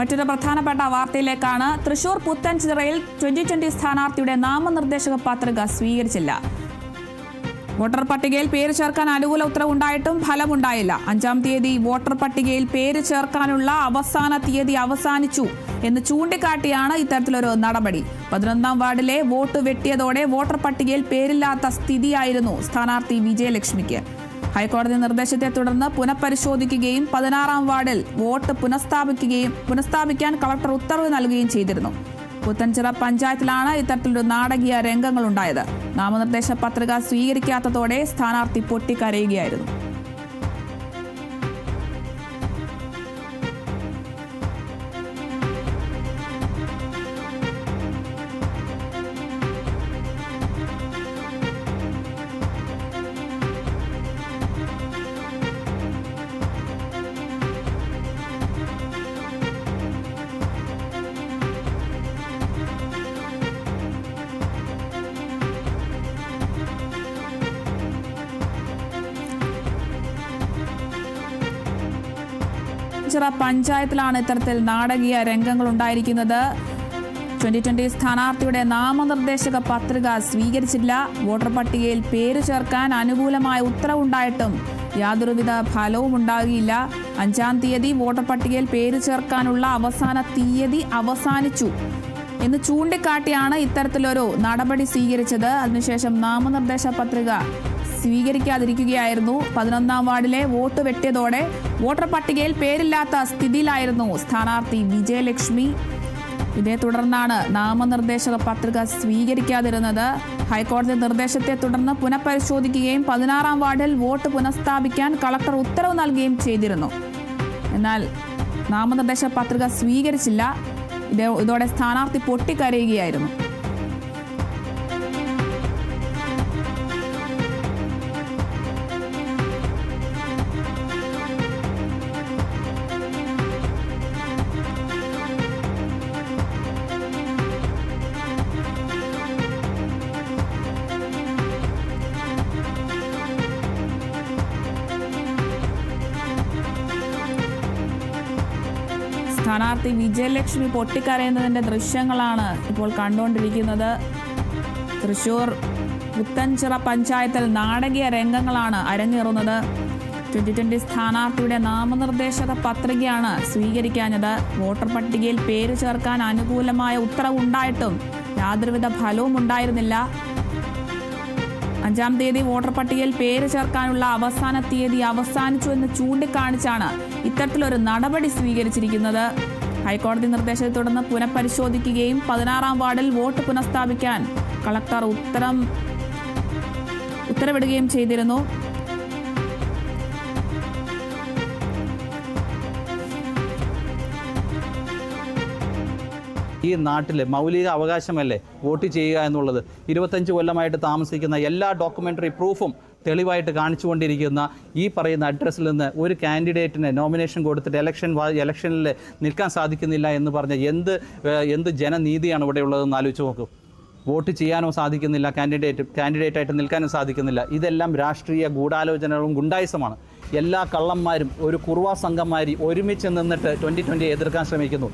മറ്റൊരു പ്രധാനപ്പെട്ട വാർത്തയിലേക്കാണ്. തൃശൂർ പുത്തൻചിറയിൽ ട്വന്റി ട്വന്റി സ്ഥാനാർത്ഥിയുടെ നാമനിർദ്ദേശക പത്രിക സ്വീകരിച്ചില്ല. വോട്ടർ പട്ടികയിൽ പേര് ചേർക്കാൻ അനുകൂല ഉത്തരവുണ്ടായിട്ടും ഫലമുണ്ടായില്ല. അഞ്ചാം തീയതി വോട്ടർ പട്ടികയിൽ പേര് ചേർക്കാനുള്ള അവസാന തീയതി അവസാനിച്ചു എന്ന് ചൂണ്ടിക്കാട്ടിയാണ് ഇത്തരത്തിലൊരു നടപടി. പതിനൊന്നാം വാർഡിലെ വോട്ട് വെട്ടിയതോടെ വോട്ടർ പട്ടികയിൽ പേരില്ലാത്ത സ്ഥിതിയായിരുന്നു സ്ഥാനാർത്ഥി വിജയലക്ഷ്മിക്ക്. ഹൈക്കോടതി നിർദ്ദേശത്തെ തുടർന്ന് പുനഃപരിശോധിക്കുകയും പതിനാറാം വാർഡിൽ വോട്ട് പുനഃസ്ഥാപിക്കുകയും പുനഃസ്ഥാപിക്കാൻ കളക്ടർ ഉത്തരവ് നൽകുകയും ചെയ്തിരുന്നു. പുത്തൻചിറ പഞ്ചായത്തിലാണ് ഇത്തരത്തിലൊരു നാടകീയ രംഗങ്ങളുണ്ടായത്. നാമനിർദ്ദേശ പത്രിക സ്വീകരിക്കാത്തതോടെ സ്ഥാനാർത്ഥി പൊട്ടിക്കരയുകയായിരുന്നു. ചിറ പഞ്ചായത്തിലാണ് ഇത്തരത്തിൽ നാടകീയ രംഗങ്ങൾ ഉണ്ടായിരിക്കുന്നത്. ട്വന്റി ട്വന്റി സ്ഥാനാർത്ഥിയുടെ നാമനിർദ്ദേശക പത്രിക സ്വീകരിച്ചില്ല. വോട്ടർ പട്ടികയിൽ പേര് ചേർക്കാൻ അനുകൂലമായ ഉത്തരവുണ്ടായിട്ടും യാതൊരുവിധ ഫലവും ഉണ്ടാകില്ല അഞ്ചാം തീയതി വോട്ടർ പട്ടികയിൽ പേര് ചേർക്കാനുള്ള അവസാന തീയതി അവസാനിച്ചു എന്ന് ചൂണ്ടിക്കാട്ടിയാണ് ഇത്തരത്തിലൊരു നടപടി സ്വീകരിച്ചത്. അതിനുശേഷം നാമനിർദ്ദേശ പത്രിക സ്വീകരിക്കാതിരിക്കുകയായിരുന്നു. പതിനൊന്നാം വാർഡിലെ വോട്ട് വെട്ടിയതോടെ വോട്ടർ പട്ടികയിൽ പേരില്ലാത്ത സ്ഥിതിയിലായിരുന്നു സ്ഥാനാർത്ഥി വിജയലക്ഷ്മി. ഇതേ തുടർന്നാണ് നാമനിർദ്ദേശക പത്രിക സ്വീകരിക്കാതിരുന്നത്. ഹൈക്കോടതി നിർദ്ദേശത്തെ തുടർന്ന് പുനഃപരിശോധിക്കുകയും പതിനാറാം വാർഡിൽ വോട്ട് പുനഃസ്ഥാപിക്കാൻ കളക്ടർ ഉത്തരവ് നൽകുകയും ചെയ്തിരുന്നു. എന്നാൽ നാമനിർദ്ദേശ പത്രിക സ്വീകരിച്ചില്ല. ഇതോടെ സ്ഥാനാർത്ഥി പൊട്ടിക്കരയുകയായിരുന്നു. സ്ഥാനാർത്ഥി വിജയലക്ഷ്മി പൊട്ടിക്കരയുന്നതിന്റെ ദൃശ്യങ്ങളാണ് ഇപ്പോൾ കണ്ടുകൊണ്ടിരിക്കുന്നത്. തൃശൂർ പുത്തൻചിറ പഞ്ചായത്തിൽ നാടകീയ രംഗങ്ങളാണ് അരങ്ങേറുന്നത്. ട്വന്റി ട്വന്റി സ്ഥാനാർത്ഥിയുടെ നാമനിർദ്ദേശക പത്രികയാണ് സ്വീകരിക്കാഞ്ഞത്. വോട്ടർ പട്ടികയിൽ പേര് ചേർക്കാൻ അനുകൂലമായ ഉത്തരവുണ്ടായിട്ടും യാതൊരുവിധ ഫലവും ഉണ്ടായിരുന്നില്ല അഞ്ചാം തീയതി വോട്ടർ പട്ടികയിൽ പേര് ചേർക്കാനുള്ള അവസാന തീയതി അവസാനിച്ചു എന്ന് ചൂണ്ടിക്കാണിച്ചാണ് ഇത്തരത്തിലൊരു നടപടി സ്വീകരിച്ചിരിക്കുന്നത്. ഹൈക്കോടതി നിർദ്ദേശത്തെ തുടർന്ന് പുനഃപരിശോധിക്കുകയും പതിനാറാം വാർഡിൽ വോട്ട് പുനഃസ്ഥാപിക്കാൻ കളക്ടർ ഉത്തരം ഉത്തരവിടുകയും ചെയ്തിരുന്നു. ഈ നാട്ടിൽ മൗലിക അവകാശമല്ലേ വോട്ട് ചെയ്യുക എന്നുള്ളത്? ഇരുപത്തഞ്ച് കൊല്ലമായിട്ട് താമസിക്കുന്ന എല്ലാ ഡോക്യുമെന്ററി പ്രൂഫും തെളിവായിട്ട് കാണിച്ചുകൊണ്ടിരിക്കുന്ന ഈ പറയുന്ന അഡ്രസ്സിൽ നിന്ന് ഒരു കാൻഡിഡേറ്റിന് നോമിനേഷൻ കൊടുത്തിട്ട് ഇലക്ഷൻ ഇലക്ഷനിൽ നിൽക്കാൻ സാധിക്കുന്നില്ല എന്ന് പറഞ്ഞ എന്ത് എന്ത് ജനനീതിയാണ് ഇവിടെ ഉള്ളതെന്ന് ആലോചിച്ച് നോക്കൂ. വോട്ട് ചെയ്യാനോ സാധിക്കുന്നില്ല കാൻഡിഡേറ്റ് കാൻഡിഡേറ്റായിട്ട് നിൽക്കാനും സാധിക്കുന്നില്ല. ഇതെല്ലാം രാഷ്ട്രീയ ഗൂഢാലോചനകളും ഗുണ്ടായുസമാണ്. എല്ലാ കള്ളന്മാരും ഒരു കുറുവാ സംഘന്മാരി ഒരുമിച്ച് നിന്നിട്ട് ട്വന്റി ട്വന്റി എതിർക്കാൻ ശ്രമിക്കുന്നു.